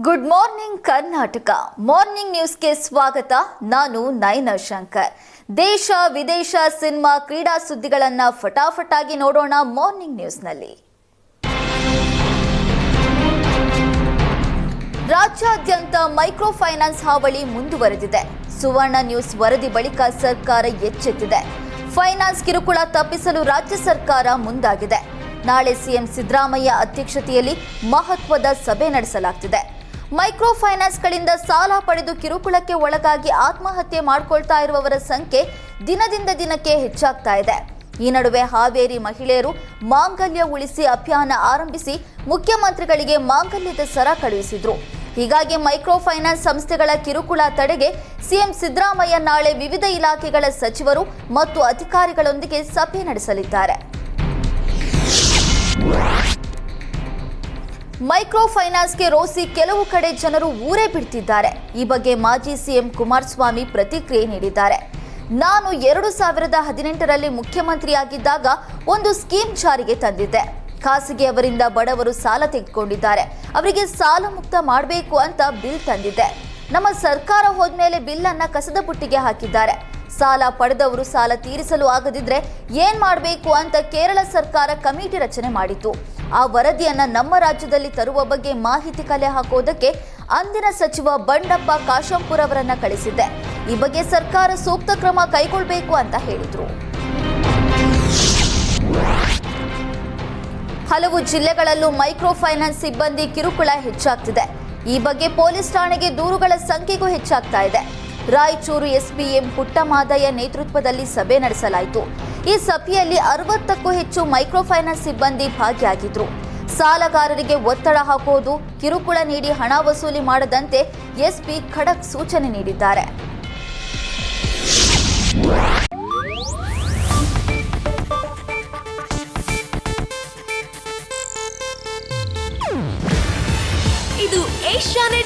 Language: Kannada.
ಗುಡ್ ಮಾರ್ನಿಂಗ್ ಕರ್ನಾಟಕ ಮಾರ್ನಿಂಗ್ ನ್ಯೂಸ್ಗೆ ಸ್ವಾಗತ. ನಾನು ನಯನ ಶಂಕರ್. ದೇಶ, ವಿದೇಶ ಸಿನಿಮಾ, ಕ್ರೀಡಾ ಸುದ್ದಿಗಳನ್ನ ಫಟಾಫಟಾಗಿ ನೋಡೋಣ ಮಾರ್ನಿಂಗ್ ನ್ಯೂಸ್ನಲ್ಲಿ ರಾಜ್ಯಾದ್ಯಂತ ಮೈಕ್ರೋ ಫೈನಾನ್ಸ್ ಹಾವಳಿ ಮುಂದುವರೆದಿದೆ. ಸುವರ್ಣ ನ್ಯೂಸ್ ವರದಿ ಬಳಿಕ ಸರ್ಕಾರ ಎಚ್ಚೆತ್ತಿದೆ. ಫೈನಾನ್ಸ್ ಕಿರುಕುಳ ತಪ್ಪಿಸಲು ರಾಜ್ಯ ಸರ್ಕಾರ ಮುಂದಾಗಿದೆ. ನಾಳೆ ಸಿಎಂ ಸಿದ್ದರಾಮಯ್ಯ ಅಧ್ಯಕ್ಷತೆಯಲ್ಲಿ ಮಹತ್ವದ ಸಭೆ ನಡೆಸಲಾಗ್ತಿದೆ. ಮೈಕ್ರೋ ಫೈನಾನ್ಸ್ಗಳಿಂದ ಸಾಲ ಪಡೆದು ಕಿರುಕುಳಕ್ಕೆ ಒಳಗಾಗಿ ಆತ್ಮಹತ್ಯೆ ಮಾಡಿಕೊಳ್ತಾ ಇರುವವರ ಸಂಖ್ಯೆ ದಿನದಿಂದ ದಿನಕ್ಕೆ ಹೆಚ್ಚಾಗ್ತಾ ಇದೆ. ಈ ನಡುವೆ ಹಾವೇರಿ ಮಹಿಳೆಯರು ಮಾಂಗಲ್ಯ ಉಳಿಸಿ ಅಭಿಯಾನ ಆರಂಭಿಸಿ ಮುಖ್ಯಮಂತ್ರಿಗಳಿಗೆ ಮಾಂಗಲ್ಯದ ಸರ ಕಳುಹಿಸಿದ್ರು. ಹೀಗಾಗಿ ಮೈಕ್ರೋ ಫೈನಾನ್ಸ್ ಸಂಸ್ಥೆಗಳ ಕಿರುಕುಳ ತಡೆಗೆ ಸಿಎಂ ಸಿದ್ದರಾಮಯ್ಯ ನಾಳೆ ವಿವಿಧ ಇಲಾಖೆಗಳ ಸಚಿವರು ಮತ್ತು ಅಧಿಕಾರಿಗಳೊಂದಿಗೆ ಸಭೆ ನಡೆಸಲಿದ್ದಾರೆ. ಮೈಕ್ರೋ ಫೈನಾನ್ಸ್ಗೆ ರೋಸಿ ಕೆಲವು ಕಡೆ ಜನರು ಊರೇ ಬಿಡ್ತಿದ್ದಾರೆ. ಈ ಬಗ್ಗೆ ಮಾಜಿ ಸಿಎಂ ಕುಮಾರಸ್ವಾಮಿ ಪ್ರತಿಕ್ರಿಯೆ ನೀಡಿದ್ದಾರೆ. ನಾನು ಎರಡು ಸಾವಿರದ ಹದಿನೆಂಟರಲ್ಲಿ ಮುಖ್ಯಮಂತ್ರಿಯಾಗಿದ್ದಾಗ ಒಂದು ಸ್ಕೀಮ್ ಜಾರಿಗೆ ತಂದಿದ್ದೆ. ಖಾಸಗಿ ಅವರಿಂದ ಬಡವರು ಸಾಲ ತೆಗೆದುಕೊಂಡಿದ್ದಾರೆ. ಅವರಿಗೆ ಸಾಲ ಮುಕ್ತ ಮಾಡಬೇಕು ಅಂತ ಬಿಲ್ ತಂದಿದ್ದೆ. ನಮ್ಮ ಸರ್ಕಾರ ಹೋದ್ಮೇಲೆ ಬಿಲ್ ಅನ್ನ ಕಸದ ಬುಟ್ಟಿಗೆ ಹಾಕಿದ್ದಾರೆ. ಸಾಲ ಪಡೆದವರು ಸಾಲ ತೀರಿಸಲು ಆಗದಿದ್ರೆ ಏನ್ ಮಾಡಬೇಕು ಅಂತ ಕೇರಳ ಸರ್ಕಾರ ಕಮಿಟಿ ರಚನೆ ಮಾಡಿತು ಆ ವರದಿಯನ್ನ ನಮ್ಮ ರಾಜ್ಯದಲ್ಲಿ ತರುವ ಬಗ್ಗೆ ಮಾಹಿತಿ ಕಲೆ ಹಾಕೋದಕ್ಕೆ ಅಂದಿನ ಸಚಿವ ಬಂಡಪ್ಪ ಕಾಶಂಪುರ್ ಅವರನ್ನ ಕಳಿಸಿದ್ದೆ. ಈ ಬಗ್ಗೆ ಸರ್ಕಾರ ಸೂಕ್ತ ಕ್ರಮ ಕೈಗೊಳ್ಳಬೇಕು ಅಂತ ಹೇಳಿದ್ರು. ಹಲವು ಜಿಲ್ಲೆಗಳಲ್ಲೂ ಮೈಕ್ರೋ ಫೈನಾನ್ಸ್ ಸಿಬ್ಬಂದಿ ಕಿರುಕುಳ ಹೆಚ್ಚಾಗ್ತಿದೆ. ಈ ಬಗ್ಗೆ ಪೊಲೀಸ್ ಠಾಣೆಗೆ ದೂರುಗಳ ಸಂಖ್ಯೆಗೂ ಹೆಚ್ಚಾಗ್ತಾ ಇದೆ. ರಾಯಚೂರು ಎಸ್ಬಿಎಂ ಪುಟ್ಟಮಾದಯ್ಯ ನೇತೃತ್ವದಲ್ಲಿ ಸಭೆ ನಡೆಸಲಾಯಿತು. ಈ ಸಭೆಯಲ್ಲಿ ಅರವತ್ತಕ್ಕೂ ಹೆಚ್ಚು ಮೈಕ್ರೋ ಫೈನಾನ್ಸ್ ಸಿಬ್ಬಂದಿ ಭಾಗಿಯಾಗಿದ್ರು. ಸಾಲಗಾರರಿಗೆ ಒತ್ತಡ ಹಾಕುವುದು, ಕಿರುಕುಳ ನೀಡಿ ಹಣ ವಸೂಲಿ ಮಾಡದಂತೆ ಎಸ್ಪಿ ಖಡಕ್ ಸೂಚನೆ ನೀಡಿದ್ದಾರೆ. ಇದು ಏಷ್ಯಾನೆಟ್